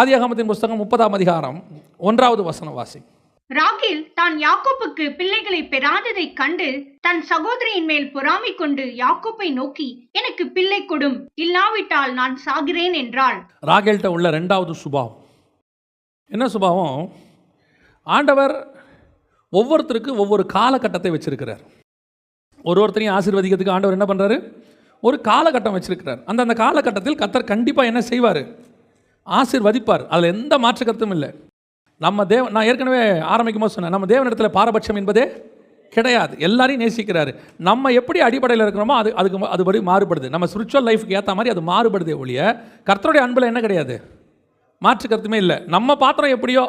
ஆதியாகமத்தின் புஸ்தகம் முப்பதாம் அதிகாரம் ஒன்றாவது வசனம் வாசி. ராகேல் தான் யாக்கோப்புக்கு பிள்ளைகளை பெறாததைக் கண்டு தன் சகோதரியின் மேல் பொறாமை கொண்டு யாக்கோப்பை நோக்கி எனக்கு பிள்ளை கொடும் இல்லாவிட்டால் நான் சாகிறேன் என்றாள். ராகேல்கிட்ட உள்ள ரெண்டாவது சுபாவம். என்ன சுபாவம்? ஆண்டவர் ஒவ்வொருத்தருக்கு ஒவ்வொரு காலகட்டத்தை வச்சிருக்கிறார். ஒரு ஒருத்தரையும் ஆசீர்வதிக்கிறதுக்கு ஆண்டவர் என்ன பண்ணுறாரு ஒரு காலகட்டம் வச்சிருக்கிறார். அந்த அந்த காலகட்டத்தில் கத்தர் கண்டிப்பாக என்ன செய்வார்? ஆசிர்வதிப்பார். அதில் எந்த மாற்று கருத்தும் இல்லை. நம்ம தேவ நான் ஏற்கனவே ஆரம்பிக்கும் போது சொன்னேன் நம்ம தேவனிடத்தில் பாரபட்சம் என்பதே கிடையாது. எல்லாரையும் நேசிக்கிறாரு. நம்ம எப்படி அடிப்படையில் இருக்கிறோமோ அது அதுக்கு அதுபடி மாறுபடுது. நம்ம ஸ்பிரிச்சுவல் லைஃப்க்கு ஏற்ற மாதிரி அது மாறுபடுதே ஒழிய கர்த்தருடைய அன்பில் என்ன கிடையாது? மாற்று கருத்துமே இல்லை. நம்ம பாத்திரம் எப்படியோ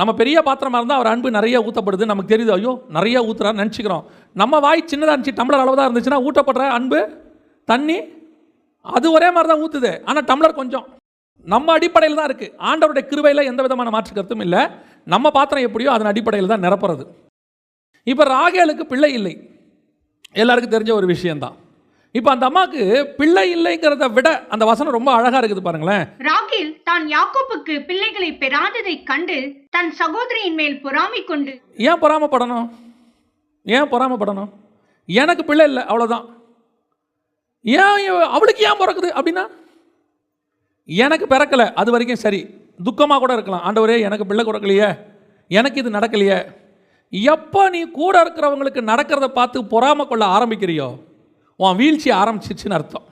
நம்ம பெரிய பாத்திரமாக இருந்தால் அவர் அன்பு நிறைய ஊற்றப்படுது நமக்கு தெரியுது ஐயோ நிறைய ஊற்றுறான்னு நினச்சிக்கிறோம். நம்ம வாய் சின்னதாக இருந்துச்சு டம்ளர் அளவு தான் இருந்துச்சுன்னா ஊட்டப்படுற அன்பு தண்ணி அது ஒரே மாதிரி தான் ஊற்றுது ஆனால் டம்ளர் கொஞ்சம். நம்ம அடிப்படையில் தான் இருக்குது ஆண்டவருடைய கிருபையில் எந்த விதமான மாற்று கருத்தும் இல்லை. நம்ம பாத்திரம் எப்படியோ அதன் அடிப்படையில் தான் நிரப்புறது. இப்போ ராகேலுக்கு பிள்ளை இல்லை. எல்லாருக்கும் தெரிஞ்ச ஒரு விஷயம்தான். இப்போ அந்த அம்மாவுக்கு பிள்ளை இல்லைங்கிறத விட அந்த வசனம் ரொம்ப அழகாக இருக்குது பாருங்களேன். ராகேல் தான் யாக்கோப்புக்கு பிள்ளைகளை பெறாததைக் கண்டு தன் சகோதரியின் மேல் பொறாமை கொண்டு ஏன் பொறாமப்படணும்? ஏன் பொறாமப்படணும்? எனக்கு பிள்ளை இல்லை அவ்வளோதான் ஏன் அவளுக்கு ஏன் பிறக்குது அப்படின்னா? எனக்கு பிறக்கலை அது வரைக்கும் சரி. துக்கமாக கூட இருக்கலாம். ஆண்டவரே எனக்கு பிள்ளை கொடுக்கலையே. எனக்கு இது நடக்கலையே. எப்போ நீ கூட இருக்கிறவங்களுக்கு நடக்கிறத பார்த்து பொறாம கொள்ள ஆரம்பிக்கிறியோ உன் வீழ்ச்சி ஆரம்பிச்சிச்சுன்னு அர்த்தம்.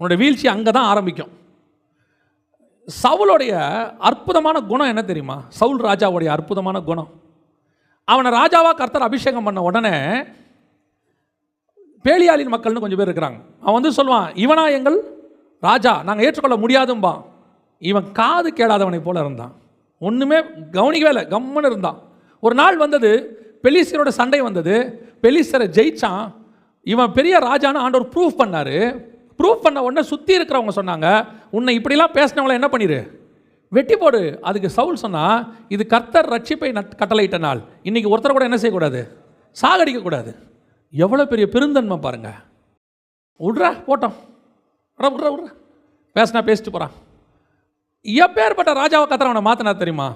உன்னோட வீழ்ச்சி அங்கே தான் ஆரம்பிக்கும். சவுளுடைய அற்புதமான குணம் என்ன தெரியுமா? சவுல் ராஜாவுடைய அற்புதமான குணம். அவனை ராஜாவாக கர்த்தர் அபிஷேகம் பண்ண உடனே பேலியாளின் மக்கள்னு கொஞ்சம் பேர் இருக்கிறாங்க. அவன் வந்து சொல்லுவான் இவனா எங்கள் ராஜா நாங்கள் ஏற்றுக்கொள்ள முடியாதும்பான் இவன் காது கேளாதவனை போல இருந்தான். ஒன்றுமே கவனிக்கவே இல்லை கம்முன்னு இருந்தான். ஒரு நாள் வந்தது பெலிசரோட சண்டை வந்தது. பெலிசரை ஜெயிச்சான். இவன் பெரிய ராஜான்னு ஆண்டவர் ப்ரூஃப் பண்ணார். ப்ரூஃப் பண்ண உடனே சுற்றி இருக்கிறவங்க சொன்னாங்க உன்னை இப்படிலாம் பேசினவங்கள என்ன பண்ணிடு வெட்டி போடு. அதுக்கு சவுல் சொன்னால் இது கர்த்தர் ரட்சிப்பை நட் கட்டளையிட்ட நாள். இன்றைக்கி ஒருத்தர் கூட என்ன செய்யக்கூடாது? சாகடிக்கக்கூடாது. எவ்வளோ பெரிய பெருந்தன்மை பாருங்கள் விட்றா போட்டோம் விட்ற விட்ற பேசினா பேசிட்டு போகிறான் எப்பேற்பட்ட ராஜாவை கத்திர அவனை மாற்றினார் தெரியுமா?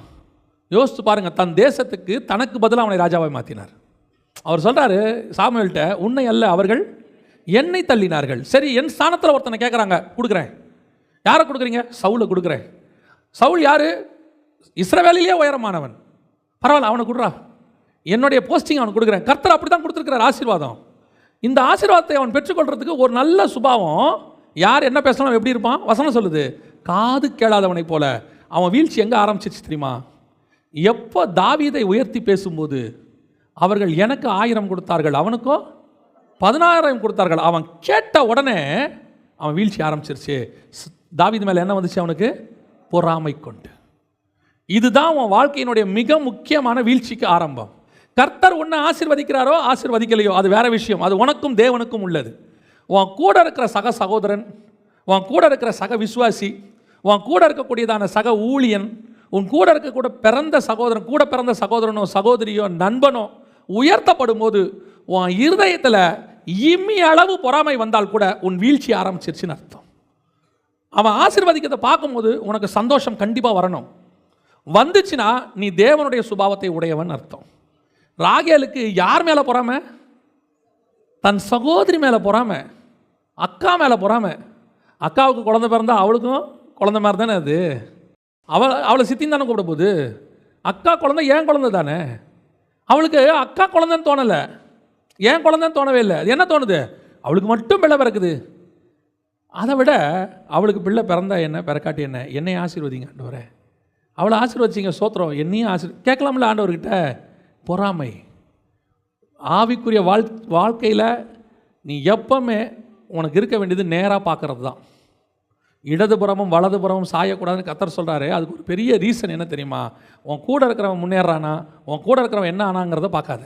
யோசித்து பாருங்க தன் தேசத்துக்கு தனக்கு பதிலாக அவனை ராஜாவை மாற்றினார் அவர் சொல்கிறாரு சாமுவேல்கிட்ட உன்னை அல்ல அவர்கள் என்னை தள்ளினார்கள். சரி என் ஸ்தானத்தில் ஒருத்தனை கேட்குறாங்க கொடுக்குறேன். யாரை கொடுக்குறீங்க? சவுலை கொடுக்குறேன். சவுல் யார்? இஸ்ரவேலிலே உயரமானவன். பரவாயில்ல அவனை கொடுறா. என்னுடைய போஸ்டிங் அவனுக்கு கொடுக்குறேன். கர்த்தர் அப்படி தான் கொடுத்துருக்கிறார் ஆசீர்வாதம். இந்த ஆசீர்வாதத்தை அவன் பெற்றுக்கொள்றதுக்கு ஒரு நல்ல சுபாவம் யார் என்ன பேசணும் எப்படி இருப்பான்? வசனம் சொல்லுது. காது கேளாதவனை போல. அவன் வீழ்ச்சி எங்கே ஆரம்பிச்சிச்சு தெரியுமா? எப்போ தாவீதை உயர்த்தி பேசும்போது அவர்கள் எனக்கு ஆயிரம் கொடுத்தார்கள் அவனுக்கோ பதினாயிரம் கொடுத்தார்கள். அவன் கேட்ட உடனே அவன் வீழ்ச்சி ஆரம்பிச்சிருச்சு. ஸ்- தாவீது மேலே என்ன வந்துச்சு அவனுக்கு? பொறாமை கொண்டு. இதுதான் அவன் வாழ்க்கையினுடைய மிக முக்கியமான வீழ்ச்சிக்கு ஆரம்பம். கர்த்தர் உன்னை ஆசிர்வதிக்கிறாரோ ஆசிர்வதிக்கலையோ அது வேற விஷயம். அது உனக்கும் தேவனுக்கும் உள்ளது. உன் கூட இருக்கிற சக சகோதரன் உன் கூட இருக்கிற சக விசுவாசி உன் கூட இருக்கக்கூடியதான சக ஊழியன் உன் கூட இருக்கக்கூட பிறந்த சகோதரன் கூட பிறந்த சகோதரனோ சகோதரியோ நண்பனோ உயர்த்தப்படும் போது உன் இருதயத்தில் இம்மி அளவு பொறாமை வந்தால் கூட உன் வீழ்ச்சி ஆரம்பிச்சிருச்சுன்னு அர்த்தம். அவன் ஆசீர்வதிக்கிறதை பார்க்கும்போது உனக்கு சந்தோஷம் கண்டிப்பாக வரணும். வந்துச்சுன்னா நீ தேவனுடைய சுபாவத்தை உடையவன் அர்த்தம். ராகேலுக்கு யார் மேலே பொறாமை? தன் சகோதரி மேலே பொறாம அக்கா மேலே பொறாம. அக்காவுக்கு குழந்தை பிறந்தா அவளுக்கும் குழந்த மாதிரி தானே அது? அவள் அவளை சித்தின்னு தானே கூப்பிட போகுது? அக்கா குழந்தை ஏன் குழந்தை தானே? அவளுக்கு அக்கா குழந்தைன்னு தோணலை. ஏன் குழந்தைன்னு தோணவே இல்லை. அது என்ன தோணுது? அவளுக்கு மட்டும் பிள்ளை பிறக்குது. அதை விட அவளுக்கு பிள்ளை பிறந்தா என்ன பிறக்காட்டி என்ன? என்னை ஆசீர்வதிங்க ஆண்டவரே. அவளை ஆசீர்வதிச்சிங்க சோத்திரம். என்னையும் ஆசீர் கேட்கலாம்ல ஆண்டவர்கிட்ட? பொறாமை. ஆவிக்குரிய வாழ் வாழ்க்கையில் நீ எப்பவுமே உனக்கு இருக்க வேண்டியது நேராக பார்க்குறது தான் இடதுபுறமும் வலதுபுறமும் சாயக்கூடாதுன்னு கத்தர் சொல்கிறாரு அதுக்கு ஒரு பெரிய ரீசன் என்ன தெரியுமா? உன் கூட இருக்கிறவன் முன்னேறானா? உன் கூட இருக்கிறவன் என்ன ஆனாங்கிறத பார்க்காத.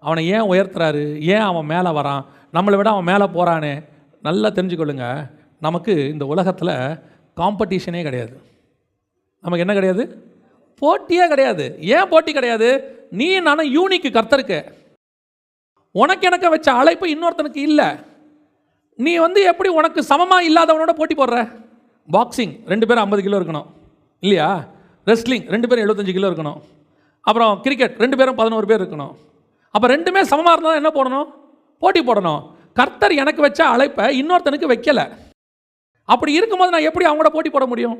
அவனை ஏன் உயர்த்துறாரு? ஏன் அவன் மேலே வரான்? நம்மளை விட அவன் மேலே போகிறானே நல்லா தெரிஞ்சுக்கொள்ளுங்க. நமக்கு இந்த உலகத்தில் காம்படிஷனே கிடையாது. நமக்கு என்ன கிடையாது? போட்டியே கிடையாது. ஏன் போட்டி கிடையாது? நீ நானும் யூனிக்கு கர்த்தருக்கு. உனக்கு எனக்கு வச்ச அழைப்பு இன்னொருத்தனுக்கு இல்லை. நீ வந்து எப்படி உனக்கு சமமாக இல்லாதவனோட போட்டி போடுற? பாக்ஸிங் ரெண்டு பேரும் ஐம்பது கிலோ இருக்கணும். இல்லையா? ரெஸ்லிங் ரெண்டு பேரும் எழுபத்தஞ்சு கிலோ இருக்கணும். அப்புறம் கிரிக்கெட் ரெண்டு பேரும் பதினோரு பேர் இருக்கணும். அப்போ ரெண்டுமே சமமாக இருந்தால் என்ன போடணும்? போட்டி போடணும். கர்த்தர் எனக்கு வச்ச அழைப்பை இன்னொருத்தனுக்கு வைக்கலை. அப்படி இருக்கும்போது நான் எப்படி அவங்களோட போட்டி போட முடியும்?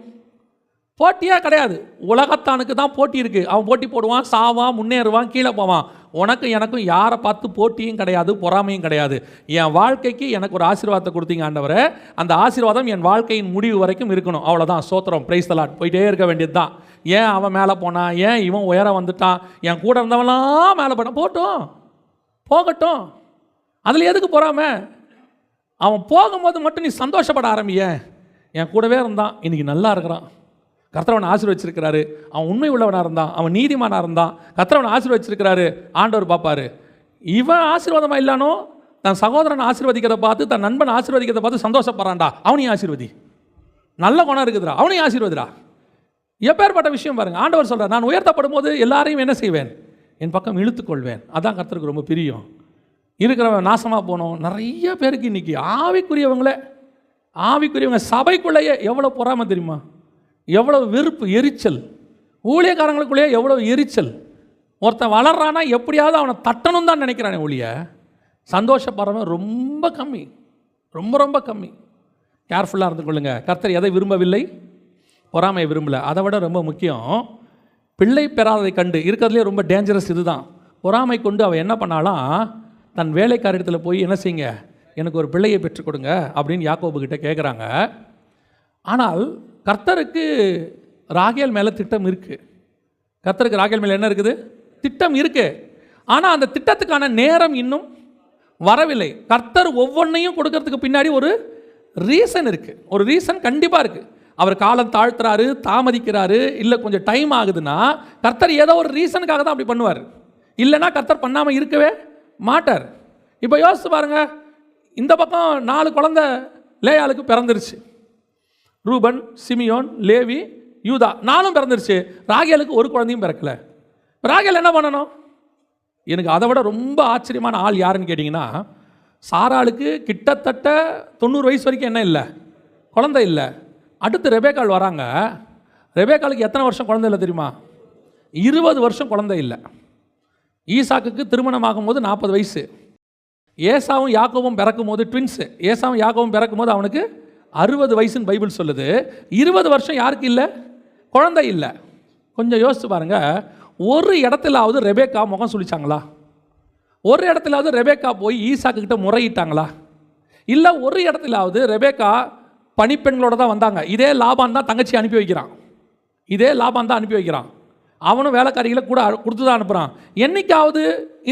போட்டியே கிடையாது. உலகத்தானுக்கு தான் போட்டி இருக்குது அவன் போட்டி போடுவான் சாவான் முன்னேறுவான் கீழே போவான். உனக்கும் எனக்கும் யாரை பார்த்து போட்டியும் கிடையாது பொறாமையும் கிடையாது. என் வாழ்க்கைக்கு எனக்கு ஒரு ஆசீர்வாதத்தை கொடுத்தீங்க ஆண்டவரே. அந்த ஆசீர்வாதம் என் வாழ்க்கையின் முடிவு வரைக்கும் இருக்கணும். அவ்வளோதான் சோத்திரம் பிரைஸ் தலாட் போயிட்டே இருக்க வேண்டியது தான் ஏன் அவன் மேலே போனான்? ஏன் இவன் உயர வந்துட்டான்? என் கூட இருந்தவன்லாம் மேலே போனான். போட்டோம் போகட்டும். அதில் எதுக்கு போறாம? அவன் போகும்போது மட்டும் நீ சந்தோஷப்பட ஆரம்பிய. என் கூடவே இருந்தான். இன்றைக்கி நல்லா இருக்கிறான். கர்த்தரவன் ஆசீர்வச்சிருக்கிறாரு. அவன் உண்மை உள்ளவனாக இருந்தான் அவன் நீதிமானாக இருந்தான். கர்த்தரவன் ஆசீர்வச்சிருக்கிறாரு. ஆண்டவர் பார்ப்பாரு. இவன் ஆசீர்வாதமாக இல்லானோ தன் சகோதரன் ஆசீர்வதிக்கிறத பார்த்து தன் நண்பன் ஆசீர்வதிக்கிறத பார்த்து சந்தோஷப்படுறான்டா. அவனையும் ஆசீர்வதி. நல்ல குணம் இருக்குதுடா. அவனையும் ஆசீர்வதிடா. எப்பேற்பட்ட விஷயம் பாருங்க. ஆண்டவர் சொல்கிறார் நான் உயர்த்தப்படும் போது எல்லாரையும் என்ன செய்வேன்? என் பக்கம் இழுத்துக்கொள்வேன். அதான் கர்த்தருக்கு ரொம்ப பிரியம். இருக்கிறவன் நாசமாக போனோம். நிறைய பேருக்கு இன்னைக்கு ஆவிக்குரியவங்களே ஆவிக்குரியவங்க சபைக்குள்ளேயே எவ்வளோ பொறாமை தெரியுமா? எவ்வளோ வெறுப்பு எரிச்சல். ஊழியக்காரங்களுக்குள்ளேயே எவ்வளவு எரிச்சல். ஒருத்தன் வளர்றானா எப்படியாவது அவனை தட்டணும் தான் நினைக்கிறானே ஒழிய சந்தோஷப்படுறவன் ரொம்ப கம்மி ரொம்ப ரொம்ப கம்மி. கேர்ஃபுல்லாக இருந்து கொள்ளுங்க. கர்த்தர் எதை விரும்பவில்லை? பொறாமையை விரும்பல. அதை விட ரொம்ப முக்கியம் பிள்ளை பெறாததை கண்டு இருக்கிறதுலே ரொம்ப டேஞ்சரஸ் இதுதான். பொறாமை கொண்டு அவள் என்ன பண்ணாலாம் தன் வேலைக்காரிடத்தில் போய் என்ன செய்யுங்க எனக்கு ஒரு பிள்ளையை பெற்றுக் கொடுங்க அப்படின்னு யாக்கோபுக்கிட்ட கேட்குறாங்க ஆனால் கர்த்தருக்கு ராகேல் மேலே திட்டம் இருக்குது கர்த்தருக்கு ராகேல் மேலே என்ன இருக்குது? திட்டம் இருக்குது ஆனால் அந்த திட்டத்துக்கான நேரம் இன்னும் வரவில்லை. கர்த்தர் ஒவ்வொன்றையும் கொடுக்கறதுக்கு பின்னாடி ஒரு ரீசன் இருக்குது ஒரு ரீசன் கண்டிப்பாக இருக்குது அவர் காலம் தாழ்த்துறாரு தாமதிக்கிறாரு இல்லை கொஞ்சம் டைம் ஆகுதுன்னா கர்த்தர் ஏதோ ஒரு ரீசனுக்காக தான் அப்படி பண்ணுவார். இல்லைன்னா கர்த்தர் பண்ணாமல் இருக்கவே மாட்டார். இப்போ யோசிச்சு பாருங்க இந்த பக்கம் நாலு குழந்தை லேயாளுக்கு பிறந்துருச்சு. Reuben Simeon Levi Judah. நானும் பிறந்துருச்சு. ராகேலுக்கு ஒரு குழந்தையும் பிறக்கல. ராகேல் என்ன பண்ணணும்? எனக்கு அதை விட ரொம்ப ஆச்சரியமான ஆள் யாருன்னு கேட்டிங்கன்னா சாராளுக்கு கிட்டத்தட்ட தொண்ணூறு வயசு வரைக்கும் என்ன இல்லை? குழந்தை இல்லை. அடுத்து ரெபேக்கால் வராங்க. ரெபேக்காலுக்கு எத்தனை வருஷம் குழந்தை இல்லை தெரியுமா? இருபது வருஷம் குழந்தை இல்லை. ஈசாக்குக்கு திருமணமாகும் போது நாற்பது வயசு. ஏசாவும் யாக்கோவும் பிறக்கும் போது ட்வின்ஸு ஏசாவும் யாக்கோவும் பிறக்கும் போது அவனுக்கு அறுபது வயசுன்னு பைபிள் சொல்லுது. இருபது வருஷம் யாருக்கு இல்லை? குழந்தை இல்லை. கொஞ்சம் யோசித்து பாருங்க. ஒரு இடத்துலாவது ரெபேக்கா முகம் சுழிச்சாங்களா? ஒரு இடத்துலாவது ரெபேக்கா போய் ஈசாக்கு கிட்ட முறையிட்டாங்களா? இல்லை ஒரு இடத்துலாவது ரெபேக்கா பணிப்பெண்களோட தான் வந்தாங்க. இதே லாபான் தான் தங்கச்சி அனுப்பி வைக்கிறான். இதே லாபான் தான் அனுப்பி வைக்கிறான். அவனும் வேலைக்காரிகளை கூட கொடுத்து தான் அனுப்புகிறான் என்றைக்காவது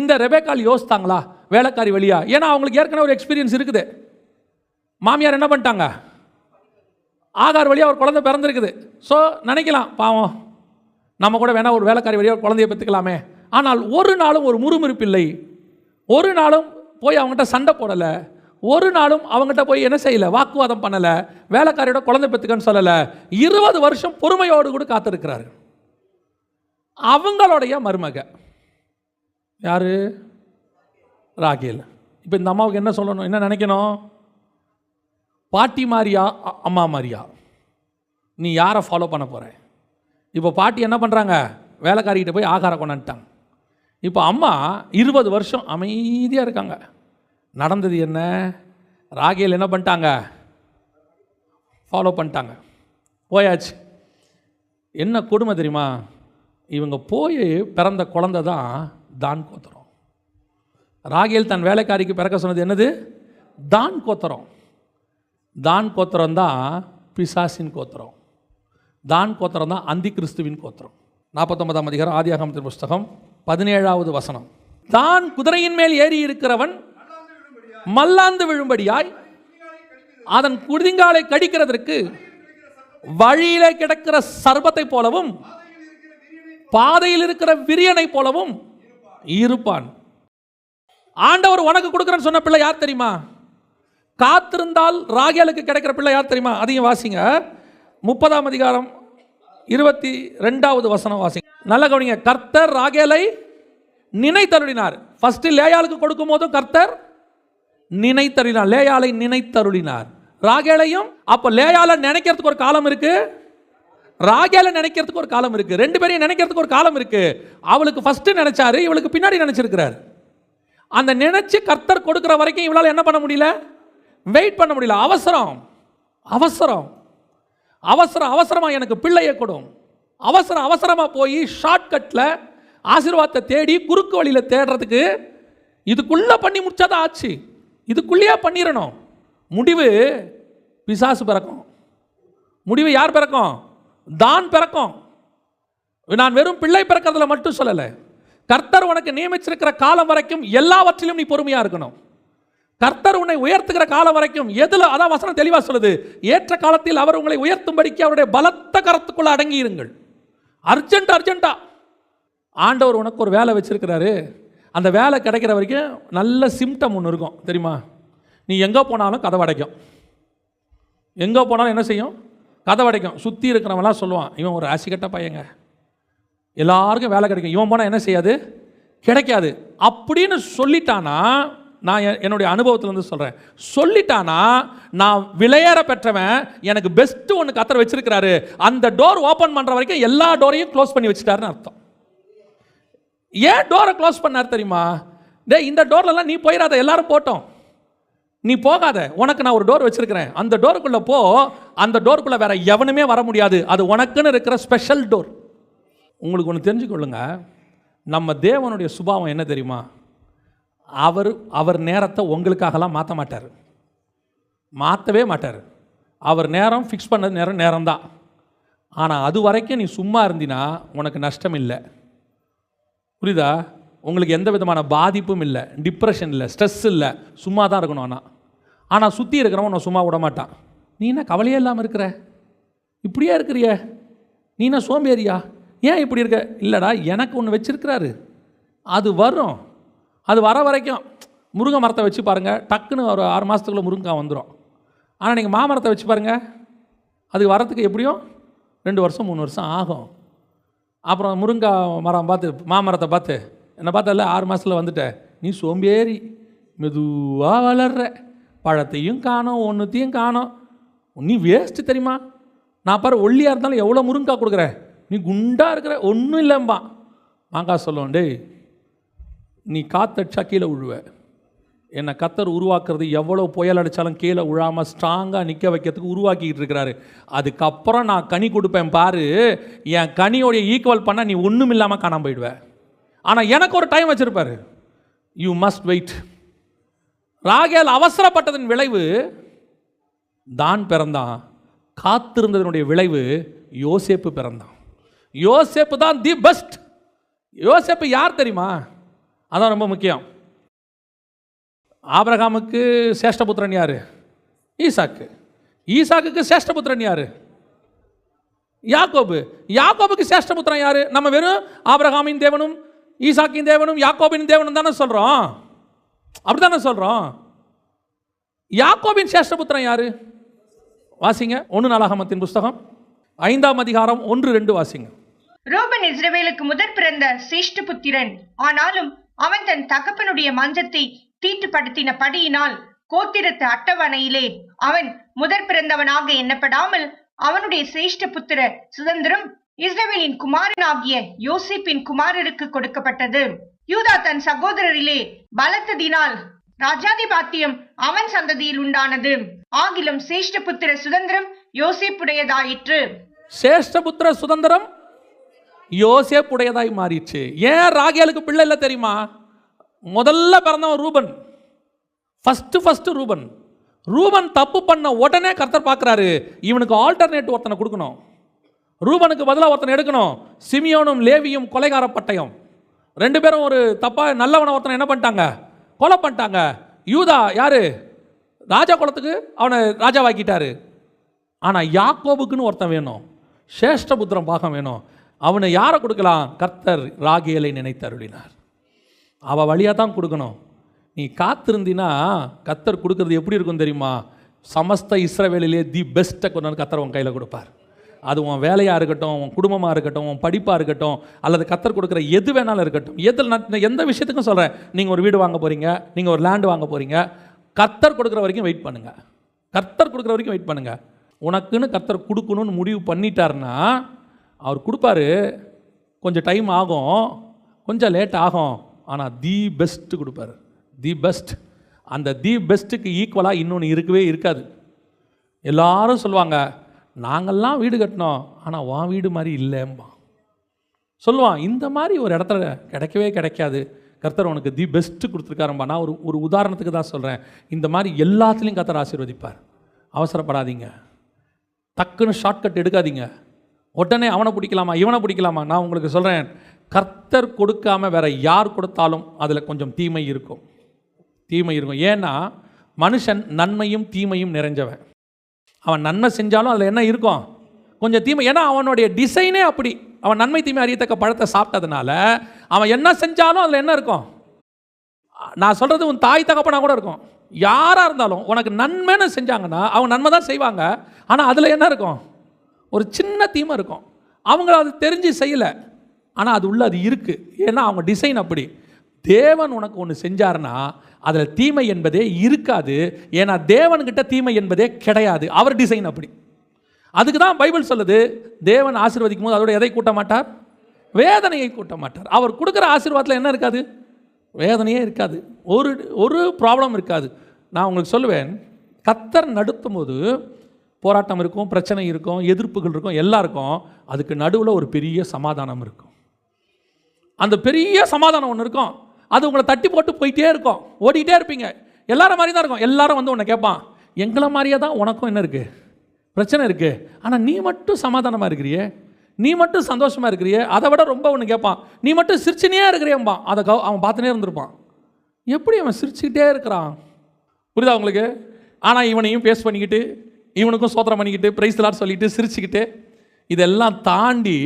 இந்த ரெபேக்கால் யோசித்தாங்களா? வேலைக்காரி வழியா? ஏன்னா அவங்களுக்கு ஏற்கனவே ஒரு எக்ஸ்பீரியன்ஸ் இருக்குது. மாமியார் என்ன பண்ணிட்டாங்க? ஆதார் வழியாக ஒரு குழந்தை பிறந்திருக்குது. ஸோ நினைக்கலாம் பாவம். நம்ம கூட வேணால் ஒரு வேலைக்காரி வழியாக ஒரு குழந்தைய பெற்றுக்கலாமே. ஆனால் ஒரு நாளும் ஒரு முறுமுறுப்பு இல்லை. ஒரு நாளும் போய் அவங்ககிட்ட சண்டை போடலை. ஒரு நாளும் அவங்ககிட்ட போய் என்ன செய்யலை? வாக்குவாதம் பண்ணலை. வேலைக்காரியோட குழந்தை பெற்றுக்கன்னு சொல்லலை. இருபது வருஷம் பொறுமையோடு கூட காத்திருக்கிறாரு. அவங்களுடைய மருமக. யார்? ராகேல். இப்போ இந்த அம்மாவுக்கு என்ன சொல்லணும்? என்ன நினைக்கணும்? பாட்டி மாரியா அம்மா மாரியா? நீ யாரை ஃபாலோ பண்ண போகிற இப்போ பாட்டி என்ன பண்ணுறாங்க வேலைக்காரிக்கிட்ட போய் ஆகாரம் கொண்டாந்துட்டாங்க. இப்போ அம்மா இருபது வருஷம் அமைதியாக இருக்காங்க. நடந்தது என்ன? ராகேல் என்ன பண்ணிட்டாங்க? ஃபாலோ பண்ணிட்டாங்க. போயாச்சு. என்ன கொடுமை தெரியுமா? இவங்க போய் பிறந்த குழந்தை தான் தான் கோத்திரம். ராகேல் தன் வேலைக்காரிக்கு பிறக்க சொன்னது என்னது? தான் கோத்திரம். தான் கோத்திரம் தான் பிசாசின் கோத்திரம். தான் கோத்திரம் தான் அந்தி கிறிஸ்துவின் கோத்திரம். நாற்பத்தொன்பதாம் அதிகாரம் ஆதியாகமத்தின் புஸ்தகம் பதினேழாவது வசனம். தான் குதிரையின் மேல் ஏறி இருக்கிறவன் மல்லாந்து விழும்படியாய் அதன் குதிங்காலை கடிக்கிறதற்கு வழியிலே கிடக்கிற சர்பத்தை போலவும் பாதையில் இருக்கிற விரியனை போலவும் இருப்பான். ஆண்டவர் உனக்கு கொடுக்குறேன்னு சொன்ன பிள்ளை யார் தெரியுமா? காத்திருந்தால் ராகேலுக்கு கிடைக்கிற பிள்ளை யார் தெரியுமா? அதையும் வாசிங்க. முப்பதாம் அதிகாரம் இருபத்தி ரெண்டாவது வசனம் வாசிங்க. நல்ல கவனிங்க. கர்த்தர் ராகேலை நினைத்தருளினார். ஃபஸ்ட்டு லேயாளுக்கு கொடுக்கும் போதும் கர்த்தர் நினைத்தருளினார். லேயாலை நினைத்தருளினார். ராகேலையும் அப்போ லேயால நினைக்கிறதுக்கு ஒரு காலம் இருக்கு. ராகேல நினைக்கிறதுக்கு ஒரு காலம் இருக்கு. ரெண்டு பேரையும் நினைக்கிறதுக்கு ஒரு காலம் இருக்கு. அவளுக்கு ஃபஸ்ட்டு நினைச்சாரு இவளுக்கு பின்னாடி நினைச்சிருக்கிறார். அந்த நினைச்சு கர்த்தர் கொடுக்குற வரைக்கும் இவளால் என்ன பண்ண முடியல? வெயிட் பண்ண முடியல. அவசரம். அவசரம். அவசரம் அவசரமாக எனக்கு பிள்ளையை கொடும். அவசரம் அவசரமாக போய் ஷார்ட்கட்டில் ஆசீர்வாதத்தை தேடி குறுக்கு வழியில் தேடுறதுக்கு இதுக்குள்ளே பண்ணி முடிச்சாதான் ஆச்சு. இதுக்குள்ளேயே பண்ணிடணும் முடிவு பிசாசு பிறக்கும். முடிவு யார் பிறக்கும்? தான் பிறக்கும். நான் வெறும் பிள்ளை பிறக்கிறதுல மட்டும் சொல்லலை. கர்த்தர் உனக்கு நியமிச்சிருக்கிற காலம் வரைக்கும் எல்லாவற்றிலும் நீ பொறுமையாக இருக்கணும். கர்த்தர் உன்னை உயர்த்துகிற காலம் வரைக்கும் எதில் அதான் வசனம் தெளிவாக சொல்லுது? ஏற்ற காலத்தில் அவர் உங்களை உயர்த்தும்படிக்கு அவருடைய பலத்த கரத்துக்குள்ள அடங்கியிருங்கள். அர்ஜென்ட் அர்ஜென்ட்டா ஆண்டவர் உனக்கு ஒரு வேலை வச்சிருக்கிறாரு. அந்த வேலை கிடைக்கிற வரைக்கும் நல்ல சிம்டம் ஒன்று இருக்கும். தெரியுமா? நீ எங்கே போனாலும் கதவை அடைக்கும். எங்கே போனாலும் என்ன செய்யும்? கதவை அடைக்கும். சுற்றி இருக்கிறவங்களாம் சொல்லுவான் இவன் ஒரு ஆசிக்கட்ட பையங்க. எல்லாருக்கும் வேலை கிடைக்கும். இவன் போனால் என்ன செய்யாது? கிடைக்காது. அப்படின்னு சொல்லிட்டானா நான் எ- என்னுடைய அனுபவத்திலேருந்து சொல்கிறேன் சொல்லிட்டானா நான் விளையேற பெற்றவன் எனக்கு பெஸ்ட்டு ஒன்று கத்தர் வச்சிருக்கிறாரு. அந்த டோர் ஓப்பன் பண்ணுற வரைக்கும் எல்லா டோரையும் க்ளோஸ் பண்ணி வச்சுட்டாருன்னு அர்த்தம். ஏன் டோரை க்ளோஸ் பண்ணார் தெரியுமா? டேய் இந்த டோர்லலாம் நீ போயிடாத எல்லாரும் போட்டோம். நீ போகாத உனக்கு நான் ஒரு டோர் வச்சிருக்கிறேன். அந்த டோருக்குள்ளே போ அந்த டோருக்குள்ளே வேற எவனுமே வர முடியாது. அது உனக்குன்னு இருக்கிற ஸ்பெஷல் டோர் உங்களுக்கு ஒன்று தெரிஞ்சுக்கொள்ளுங்க. நம்ம தேவனுடைய சுபாவம் என்ன தெரியுமா? அவர் அவர் நேரத்தை உங்களுக்காகலாம் மாற்ற மாட்டார். மாற்றவே மாட்டார். அவர் நேரம் ஃபிக்ஸ் பண்ண நேரம் நேரம்தான். ஆனால் அது வரைக்கும் நீ சும்மா இருந்தினா உனக்கு நஷ்டம் இல்லை. புரியுதா? உங்களுக்கு எந்த விதமான பாதிப்பும் இல்லை டிப்ரெஷன் இல்லை ஸ்ட்ரெஸ் இல்லை சும்மா தான் இருக்கணும் ஆனால் ஆனால் சுற்றி இருக்கிறவன் உன்னை சும்மா விட மாட்டான். நீ என்ன கவலையே இல்லாமல் இருக்கிற? இப்படியே இருக்கிறிய. நீ என்ன சோம்பேறியா? ஏன் இப்படி இருக்க? இல்லைடா எனக்கு ஒன்று வச்சுருக்கிறாரு. அது வரும். அது வர வரைக்கும் முருங்கை மரத்தை வச்சு பாருங்கள் டக்குன்னு ஒரு ஆறு மாதத்துக்குள்ளே முருங்கைக்காய் வந்துடும் ஆனால் நீங்கள் மாமரத்தை வச்சு பாருங்கள் அது வரத்துக்கு எப்படியும் ரெண்டு வருஷம் மூணு வருஷம் ஆகும். அப்புறம் முருங்கை மரம் பார்த்து மாமரத்தை பார்த்து என்னை பார்த்தால ஆறு மாதத்தில் வந்துட்ட. நீ சோம்பேறி மெதுவாக வளர்ற பழத்தையும் காணும் ஒன்றுத்தையும் காணோம். நீ வேஸ்ட்டு தெரியுமா? நான் பாரு ஒல்லியாக இருந்தாலும் எவ்வளோ முருங்கைக்காய் கொடுக்குற? நீ குண்டாக இருக்கிற ஒன்றும் இல்லைம்பா மாங்காய் சொல்லுவோம் டேய் நீ காத்தடிச்சா கீழே விழுவ என்னை கத்தர் உருவாக்குறது எவ்வளோ புயல் அடித்தாலும் கீழே விழாமல் ஸ்ட்ராங்காக நிற்க வைக்கிறதுக்கு உருவாக்கிட்டு இருக்கிறாரு. அதுக்கப்புறம் நான் கனி கொடுப்பேன் பாரு. என் கனியோடைய ஈக்குவல் பண்ண நீ ஒன்றும் இல்லாமல் காணாம போயிடுவ. ஆனால் எனக்கு ஒரு டைம் வச்சுருப்பாரு. யூ மஸ்ட் வெயிட் ராகேல் அவசரப்பட்டதன் விளைவு தான் பிறந்தான். காத்திருந்ததனுடைய விளைவு யோசேப்பு பிறந்தான். யோசேப்பு தான் தி பெஸ்ட் யோசேப்பு யார் தெரியுமா? அதான் ரொம்ப முக்கியம். ஆபரகாமுக்கு சேஷ்டபுத்திரன் யார்? ஈசாக்கு. ஈசாக்குக்கு சேஷ்டபுத்திரன் யார்? யாக்கோபு. யாக்கோபுக்கு சேஷ்டபுத்திரன் யார்? நம்ம வெறும் ஆபரகாமின் தேவனும் ஈசாக்கின் தேவனும் யாக்கோபின் தேவனும் தானே சொல்கிறோம் அப்படி தானே சொல்கிறோம் யாக்கோபின் சேஷ்டபுத்திரன் யார்? வாசிங்க. ஒன்று நாளாகமத்தின் புஸ்தகம். ஐந்தாம் அதிகாரம் ஒன்று ரெண்டு வாசிங்க. ரோபன் இஸ்ரவேலுக்கு முதற் பிறந்த சிஷ்ட புத்திரன். ஆனாலும் அவன் தன் தகப்பனுடைய மஞ்சத்தை தீட்டுப்படுத்தின படியினால் கோத்திரத்து அட்டவணையிலே அவன் முதற் பிறந்தவனாக எண்ணப்படாமல் அவனுடைய சிரேஷ்ட புத்திர சுதந்திரம் இஸ்ரவேலின் குமாரனாகிய யோசிப்பின் குமாரருக்கு கொடுக்கப்பட்டது. யூதா தன் சகோதரரிலே பலத்ததினால் ராஜாதிபாத்தியம் அவன் சந்ததியில் உண்டானது. ஆகிலும் சிரேஷ்ட புத்திர சுதந்திரம் யோசிப்புடையதாயிற்று. சேஷ்டபுத்திர சுதந்திரம் யோசேப்புடையதாய் மாறிடுச்சு. ஏன் ராகேலுக்கு பிள்ளை இல்லை தெரியுமா? முதல்ல பிறந்தவன் Reuben. First first Reuben. Reuben தப்பு பண்ண உடனே கர்த்தர் பார்க்குறாரு இவனுக்கு ஆல்டர்னேட் ஒருத்தனை கொடுக்கணும். ரூபனுக்கு பதிலாக ஒருத்தனை எடுக்கணும். சிமியோனும் லேவியும் கொலைகார பட்டயம். ரெண்டு பேரும் ஒரு தப்பாக நல்லவனை ஒருத்தனை என்ன பண்ணிட்டாங்க? கொலை பண்ணிட்டாங்க. யூதா யாரு? ராஜா குலத்துக்கு அவனை ராஜாவாக்கிட்டாரு. ஆனால் யாக்கோபுக்குன்னு ஒருத்தன் வேணும். சேஷ்டபுத்திரம் பாகம் வேணும். அவனை யாரை கொடுக்கலாம்? கர்த்தர் ராகேலை நினைத்தருளினார் அவள் வழியாக தான் கொடுக்கணும். நீ காத்திருந்தினா கத்தர் கொடுக்கறது எப்படி இருக்கும் தெரியுமா? சமஸ்த இஸ்ரவேலிலே தி பெஸ்ட்டை கொண்டு கத்தர் உன் கையில் கொடுப்பார். அது உன் வேலையாக இருக்கட்டும் உன் குடும்பமாக இருக்கட்டும் உன் படிப்பாக இருக்கட்டும் அல்லது கத்தர் கொடுக்குற எது வேணாலும் இருக்கட்டும். எதில் நான் எந்த விஷயத்துக்கும் சொல்கிறேன் நீங்கள் ஒரு வீடு வாங்க போகிறீங்க நீங்கள் ஒரு லேண்டு வாங்க போகிறீங்க கத்தர் கொடுக்குற வரைக்கும் வெயிட் பண்ணுங்கள் கர்த்தர் கொடுக்குற வரைக்கும் வெயிட் பண்ணுங்கள் உனக்குன்னு கத்தர் கொடுக்கணும்னு முடிவு பண்ணிட்டாருன்னா அவர் கொடுப்பாரு கொஞ்சம் டைம் ஆகும் கொஞ்சம் லேட் ஆகும் ஆனால் தி பெஸ்ட்டு கொடுப்பாரு. தி பெஸ்ட் அந்த தி பெஸ்ட்டுக்கு ஈக்குவலாக இன்னொன்று இருக்கவே இருக்காது. எல்லாரும் சொல்லுவாங்க நாங்கள்லாம் வீடு கட்டினோம் ஆனால் உன் வீடு மாதிரி இல்லைம்பா சொல்லுவான் இந்த மாதிரி ஒரு இடத்துல கிடைக்கவே கிடைக்காது. கர்த்தர் உனக்கு தி பெஸ்ட்டு கொடுத்துருக்காரும்பா. நான் ஒரு ஒரு உதாரணத்துக்கு தான் சொல்கிறேன் இந்த மாதிரி எல்லாத்துலேயும் கர்த்தர் ஆசீர்வதிப்பார். அவசரப்படாதீங்க. டக்குன்னு ஷார்ட்கட் எடுக்காதீங்க. உடனே அவனை பிடிக்கலாமா இவனை பிடிக்கலாமா? நான் உங்களுக்கு சொல்கிறேன் கர்த்தர் கொடுக்காம வேற யார் கொடுத்தாலும் அதில் கொஞ்சம் தீமை இருக்கும். தீமை இருக்கும். ஏன்னா மனுஷன் நன்மையும் தீமையும் நிறைஞ்சவன். அவன் நன்மை செஞ்சாலும் அதில் என்ன இருக்கும்? கொஞ்சம் தீமை. ஏன்னா அவனுடைய டிசைனே அப்படி. அவன் நன்மை தீமை அறியத்தக்க பழத்தை சாப்பிட்டதுனால அவன் என்ன செஞ்சாலும் அதில் என்ன இருக்கும்? நான் சொல்கிறது உன் தாய் தகப்பனா கூட இருக்கும். யாராக இருந்தாலும் உனக்கு நன்மைன்னு செஞ்சாங்கன்னா அவங்க நன்மை தான் செய்வாங்க. ஆனால் அதில் என்ன இருக்கும்? ஒரு சின்ன தீமை இருக்கும். அவங்கள அது தெரிஞ்சு செய்யலை. ஆனால் அது உள்ள அது இருக்குது ஏன்னா அவங்க டிசைன் அப்படி. தேவன் உனக்கு ஒன்று செஞ்சாருன்னா அதில் தீமை என்பதே இருக்காது. ஏன்னா தேவன்கிட்ட தீமை என்பதே கிடையாது. அவர் டிசைன் அப்படி. அதுக்கு தான் பைபிள் சொல்லுது தேவன் ஆசீர்வதிக்கும் போது அதோட எதை கூட்ட மாட்டார்? வேதனையை கூட்ட மாட்டார். அவர் கொடுக்குற ஆசீர்வாதத்தில் என்ன இருக்காது? வேதனையே இருக்காது. ஒரு ஒரு ப்ராப்ளம் இருக்காது. நான் உங்களுக்கு சொல்லுவேன் கத்தர் நடத்தும் போது போராட்டம் இருக்கும் பிரச்சனை இருக்கும் எதிர்ப்புகள் இருக்கும் எல்லாம் இருக்கும். அதுக்கு நடுவில் ஒரு பெரிய சமாதானம் இருக்கும். அந்த பெரிய சமாதானம் ஒன்று இருக்கும். அது உங்களை தட்டி போட்டு போயிட்டே இருக்கும். ஓடிக்கிட்டே இருப்பீங்க. எல்லாரும் மாதிரி தான் இருக்கும். எல்லாரும் வந்து உன்னை கேட்பான் எங்களை மாதிரியே தான் உனக்கும் என்ன இருக்குது பிரச்சனை இருக்குது ஆனால் நீ மட்டும் சமாதானமாக இருக்கிறியே. நீ மட்டும் சந்தோஷமாக இருக்கிறியே. அதை விட ரொம்ப ஒன்று கேட்பான் நீ மட்டும் சிரிச்சுனே இருக்கிறியம்பான். அதை கவ அவன் பார்த்துனே இருந்திருப்பான். எப்படி அவன் சிரிச்சுக்கிட்டே இருக்கிறான்? புரியுதா உங்களுக்கு? ஆனால் இவனையும் பேஸ் பண்ணிக்கிட்டு இவனுக்கும் சோத்திரம் பண்ணிக்கிட்டு பிரைஸ்லார் சொல்லிட்டு சிரிச்சுக்கிட்டு இதெல்லாம் தாண்டி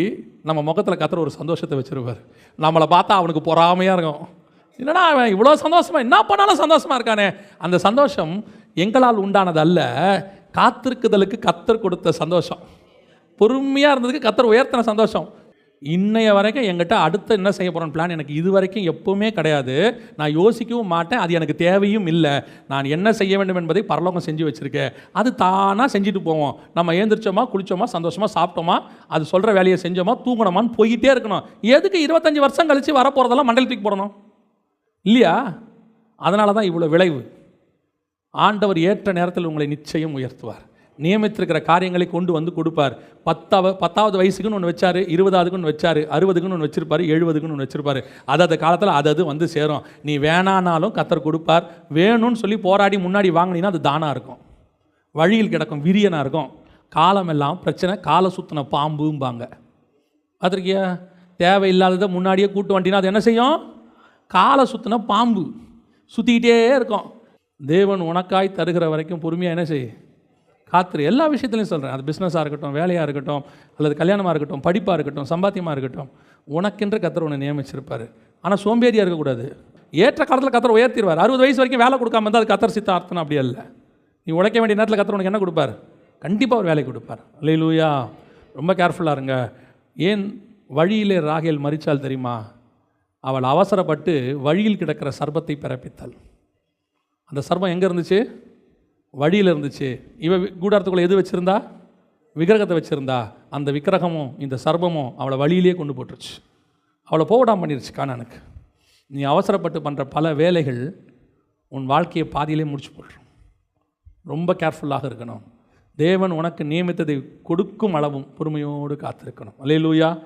நம்ம முகத்தில் கத்துற ஒரு சந்தோஷத்தை வச்சிருப்பார். நம்மளை பார்த்தா அவனுக்கு பொறாமையாக இருக்கும். என்னடா அவன் இவ்வளோ சந்தோஷமா என்ன பண்ணாலும் சந்தோஷமா இருக்கானே. அந்த சந்தோஷம் எங்களால் உண்டானது அல்ல காத்திருக்குதலுக்கு கத்தர் கொடுத்த சந்தோஷம். பொறுமையாக இருந்ததுக்கு கத்தர் உயர்த்தின சந்தோஷம். இன்னைய வரைக்கும் எங்கிட்ட அடுத்து என்ன செய்ய போகிறோம் பிளான் எனக்கு இது வரைக்கும் எப்பவுமே கிடையாது. நான் யோசிக்கவும் மாட்டேன். அது எனக்கு தேவையும் இல்லை. நான் என்ன செய்ய வேண்டும் என்பதை பரலோகம் செஞ்சு வச்சுருக்கேன் அது தானாக செஞ்சுட்டு போவோம். நம்ம ஏந்திரிச்சோமா குளிச்சோமா சந்தோஷமாக சாப்பிட்டோமா அது சொல்கிற வேலையை செஞ்சோமா தூங்கணுமான்னு போய்கிட்டே இருக்கணும். எதுக்கு இருபத்தஞ்சி வருஷம் கழித்து வரப்போகிறதெல்லாம் மண்டல் தூக்கி போடணும்? இல்லையா? அதனால தான் இவ்வளோ விளைவு. ஆண்டவர் ஏற்ற நேரத்தில் உங்களை நிச்சயம் உயர்த்துவார். நியமித்திருக்கிற காரியங்களை கொண்டு வந்து கொடுப்பார். பத்தாவது பத்தாவது வயசுக்குன்னு ஒன்று வச்சார் இருபதாவதுக்குன்னு வச்சார் அறுபதுக்குன்னு ஒன்று வச்சிருப்பார் எழுபதுக்குன்னு ஒன்று வச்சிருப்பாரு. அதாவது காலத்தில் அது அது வந்து சேரும். நீ வேணானாலும் கத்தர் கொடுப்பார். வேணும்னு சொல்லி போராடி முன்னாடி வாங்கினீங்கன்னா அது தானாக இருக்கும். வழியில் கிடக்கும் விரியனாக இருக்கும். காலமெல்லாம் பிரச்சனை காலை சுத்தின பாம்பும்பாங்க. பார்த்துருக்கியா தேவையில்லாததை முன்னாடியே கூட்டு வண்டினா அது என்ன செய்யும்? காலை சுத்தின பாம்பு சுற்றிக்கிட்டே இருக்கும். தேவன் உனக்காய் தருகிற வரைக்கும் பொறுமையாக என்ன செய்யும் காத்திரு எல்லா விஷயத்துலையும் சொல்கிறேன் அது பிஸ்னஸாக இருக்கட்டும் வேலையாக இருக்கட்டும் அல்லது கல்யாணமாக இருக்கட்டும் படிப்பாக இருக்கட்டும் சம்பாத்தியமாக இருக்கட்டும் உனக்கென்று கத்தர் உன்னை நியமிச்சிருப்பார். ஆனால் சோம்பேறியாக இருக்கக்கூடாது. ஏற்ற காலத்தில் கத்தர் உயர்த்திடுவார் அறுபது வயசு வரைக்கும் வேலை கொடுக்காம இருந்தால் அது கத்தர் சித்த அர்த்தம் அப்படி அல்ல. நீ உழைக்க வேண்டிய நேரத்தில் கத்தர் உனக்கு என்ன கொடுப்பார்? கண்டிப்பாக ஒரு வேலை கொடுப்பார். லூயா ரொம்ப கேர்ஃபுல்லாக இருங்க. ஏன் வழியிலே ராகேல் மறிச்சால் தெரியுமா? அவள் அவசரப்பட்டு வழியில் கிடக்கிற சர்பத்தை பிறப்பித்தாள் அந்த சர்பம் எங்கே இருந்துச்சு? வழியில் இருந்துச்சு. இவ கூடாரத்துக்குள்ளே எது வச்சுருந்தா? விக்கிரகத்தை வச்சுருந்தா. அந்த விக்கிரகமும் இந்த சர்பமும் அவளை வழியிலேயே கொண்டு போட்டுருச்சு. அவளை போகடாம பண்ணிருச்சு காணானுக்கு நீ அவசரப்பட்டு பண்ணுற பல வேலைகள் உன் வாழ்க்கையை பாதியிலே முடிச்சு போட்டுரும். ரொம்ப கேர்ஃபுல்லாக இருக்கணும். தேவன் உனக்கு நியமித்ததை கொடுக்கும் அளவும் பொறுமையோடு காத்திருக்கணும். அல்லேலூயா.